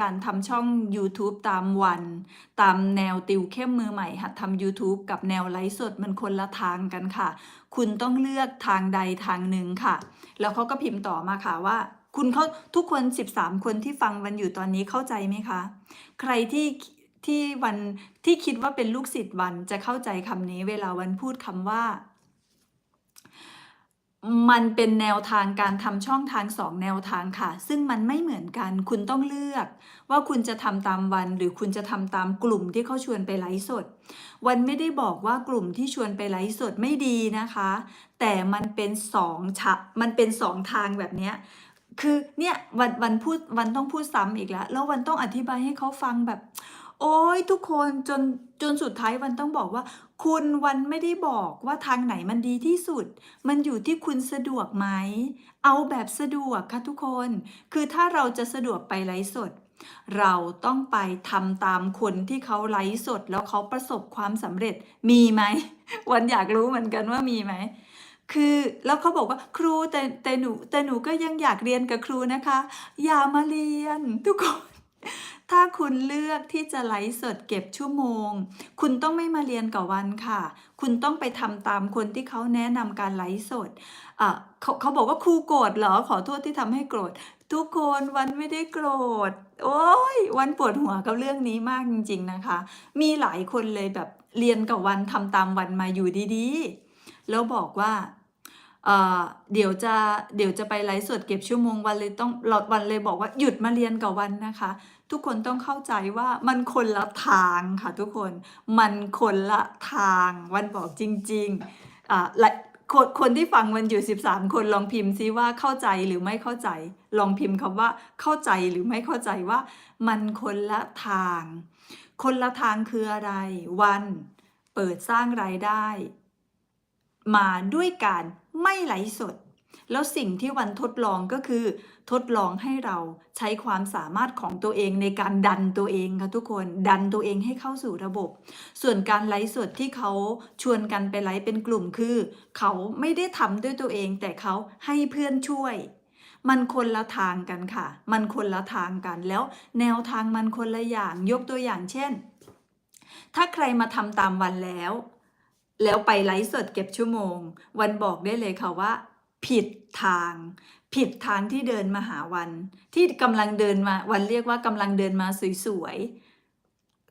การทำช่อง YouTube ตามวัน ตามแนวติวเข้มมือใหม่ หัดทำ YouTube กับแนวไลฟ์สดมันคนละทางกันค่ะ คุณต้องเลือกทางใดทางหนึ่งค่ะ แล้วเขาก็พิมพ์ต่อมาค่ะว่า คุณเขาทุกคน 13 คนที่ฟังวันอยู่ตอนนี้เข้าใจไหมคะ ใครที่ที่วันที่คิดว่าเป็นลูกศิษย์วันจะเข้าใจคำนี้เวลาวันพูดคำว่า มันเป็นแนวทางการทำช่องทางสองแนวทางค่ะ ซึ่งมันไม่เหมือนกัน คุณต้องเลือก ว่าคุณจะทำตามวัน หรือคุณจะทำตามกลุ่มที่เขาชวนไปไลฟ์สด วันไม่ได้บอกว่ากลุ่มที่ชวนไปไลฟ์สดไม่ดีนะคะ แต่มันเป็นสองชะมันเป็นสองทางแบบเนี้ยคือเนี่ยวันวันพูดวันต้องพูดซ้ำอีกแล้ว แล้ววันต้องอธิบายให้เขาฟังแบบ โอ้ยทุกคนจนจนสุดท้ายวันต้องบอกว่า คุณวันไม่ได้บอกว่าทางไหนมันดีที่สุด มันอยู่ที่คุณสะดวกไหม เอาแบบสะดวกค่ะทุกคน คือถ้าเราจะสะดวกไปไลฟ์สด เราต้องไปทำตามคนที่เขาไลฟ์สด แล้วเขาประสบความสำเร็จมีไหม วันอยากรู้เหมือนกันว่ามีไหมคือแล้วเขาบอกว่าครูแต่แต่หนูแต่หนูก็ยังอยากเรียนกับครูนะคะ อย่ามาเรียนทุกคน ถ้าคุณเลือกที่จะไลฟ์สดเก็บชั่วโมง คุณต้องไม่มาเรียนกับวันค่ะ คุณต้องไปทำตามคนที่เขาแนะนำการไลฟ์สดเขาเขาบอกว่าครูโกรธเหรอขอโทษที่ทำให้โกรธ ทุกคนวันไม่ได้โกรธ โอ้ยวันปวดหัวกับเรื่องนี้มากจริง ๆนะคะ มีหลายคนเลยแบบเรียนกับวันทำตามวันมาอยู่ดีๆ แล้วบอกว่า เอ่อเดี๋ยวจะเดี๋ยวจะไปไลฟ์สดเก็บชั่วโมงวันเลยต้องเราวันเลยบอกว่าหยุดมาเรียนกับวันนะคะ ทุกคนต้องเข้าใจว่ามันคนละทางค่ะทุกคนมันคนละทางวันบอกจริงๆอ่าและคนคนที่ฟังวันอยู่ 13 คนลองพิมพ์ซิว่าเข้าใจหรือไม่เข้าใจ ลองพิมพ์คำว่าเข้าใจหรือไม่เข้าใจว่า มันคนละทาง คนละทางคืออะไร วัน เปิดสร้างรายได้ มาด้วยการไม่ไหลสด แล้วสิ่งที่วันทดลองก็คือ ทดลองให้เราใช้ความสามารถของตัวเองในการดันตัวเองค่ะทุกคนดันตัวเองให้เข้าสู่ระบบ ส่วนการไลฟ์สดที่เขาชวนกันไปไลฟ์เป็นกลุ่มคือ เขาไม่ได้ทำด้วยตัวเอง แต่เขาให้เพื่อนช่วยมันคนละทางกันค่ะ มันคนละทางกันแล้ว แนวทางมันคนละอย่างยกตัวอย่างเช่น ถ้าใครมาทำตามวันแล้ว แล้วไปไลฟ์สดเก็บชั่วโมง วันบอกได้เลยค่ะว่า ผิดทาง ผิดทางที่เดินมาหาวัน ที่กำลังเดินมาวันเรียกว่ากำลังเดินมาสวยๆ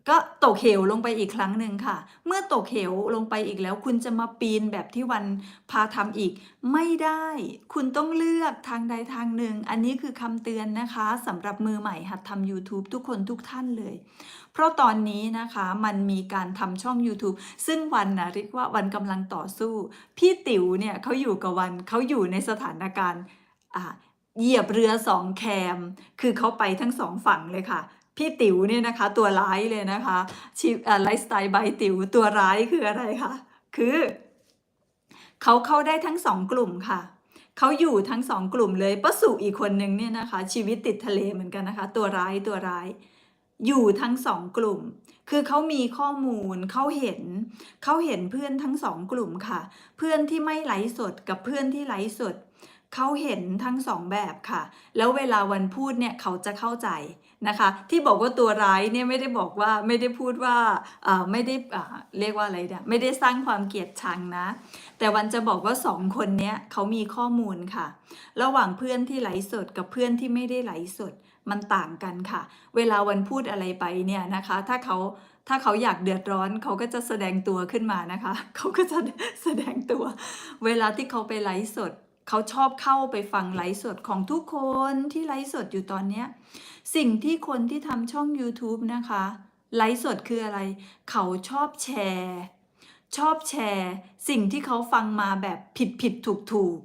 ก็ตกเหวลงไปอีกครั้งหนึ่งค่ะ เมื่อตกเหวลงไปอีกแล้ว คุณจะมาปีนแบบที่วันพาทำอีก ไม่ได้ คุณต้องเลือกทางใดทางหนึ่ง อันนี้คือคำเตือนนะคะสำหรับมือใหม่หัดทำ YouTube ทุกคนทุกท่านเลย เพราะตอนนี้นะคะมันมีการทำช่อง YouTube ซึ่งวันนะเรียกว่าวันกำลังต่อสู้ พี่ติ๋วเนี่ยเขาอยู่กับวันเขาอยู่ในสถานการณ์เหยียบเรือสองแคม คือเขาไปทั้งสองฝั่งเลยค่ะ พี่ติ๋วเนี่ยนะคะ ตัวร้ายเลยนะคะชีไลฟ์สไตล์บายติ๋วตัวร้ายคืออะไรคะคือเขาเข้าได้ทั้งสองกลุ่มค่ะเขาอยู่ทั้งสองกลุ่มเลยป้าสุอีกคนนึงเนี่ยนะคะ ชีวิตติดทะเลเหมือนกันนะคะ ตัวร้ายตัวร้าย อยู่ทั้งสองกลุ่ม คือเขามีข้อมูลเขาเห็นเขาเห็นเพื่อนทั้งสองกลุ่มค่ะ เพื่อนที่ไม่ไลฟ์สดกับเพื่อนที่ไลฟ์สด เขาเห็นทั้งสองแบบค่ะ แล้วเวลาวันพูดเนี่ยเขาจะเข้าใจนะคะ ที่บอกว่าตัวร้ายเนี่ยไม่ได้บอกว่าไม่ได้พูดว่าเอ่อไม่ได้เรียกว่าอะไรเนี่ยไม่ได้สร้างความเกลียดชังนะ แต่วันจะบอกว่าสองคนเนี้ยเขามีข้อมูลค่ะ ระหว่างเพื่อนที่ไหลสดกับเพื่อนที่ไม่ได้ไหลสดมันต่างกันค่ะ เวลาวันพูดอะไรไปเนี่ยนะคะ ถ้าเขาถ้าเขาอยากเดือดร้อนเขาก็จะแสดงตัวขึ้นมานะคะ เขาก็จะแสดงตัว เวลาที่เขาไปไลฟ์สด เขาชอบเข้าไปฟังไลฟ์สดของทุกคนที่ไลฟ์สดอยู่ตอนเนี้ยสิ่งที่คนที่ทำช่อง YouTube นะคะไลฟ์สดคืออะไร เขาชอบแชร์ ชอบแชร์ สิ่งที่เขาฟังมาแบบผิดผิดถูกถูก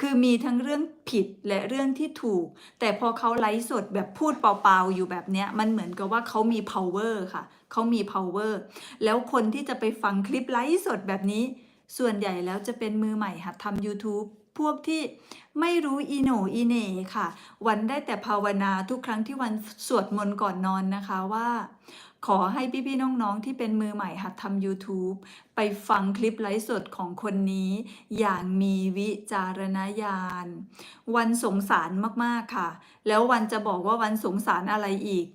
คือมีทั้งเรื่องผิดและเรื่องที่ถูก แต่พอเขาไลฟ์สดแบบพูดเปล่าๆอยู่แบบเนี้ย มันเหมือนกับว่าเขามี power ค่ะ เขามี power แล้วคนที่จะไปฟังคลิปไลฟ์สดแบบนี้ ส่วนใหญ่แล้วจะเป็นมือใหม่หัดทำ YouTube พวกที่ไม่รู้อีโหนอีเหน่ค่ะ วันได้แต่ภาวนาทุกครั้งที่วันสวดมนต์ก่อนนอนนะคะว่า ขอให้พี่ๆน้องๆที่เป็นมือใหม่หัดทำ YouTube ไปฟังคลิปไลฟ์สดของคนนี้ อย่างมีวิจารณญาณ วันสงสารมากๆค่ะ แล้ววันจะบอกว่าวันสงสารอะไรอีก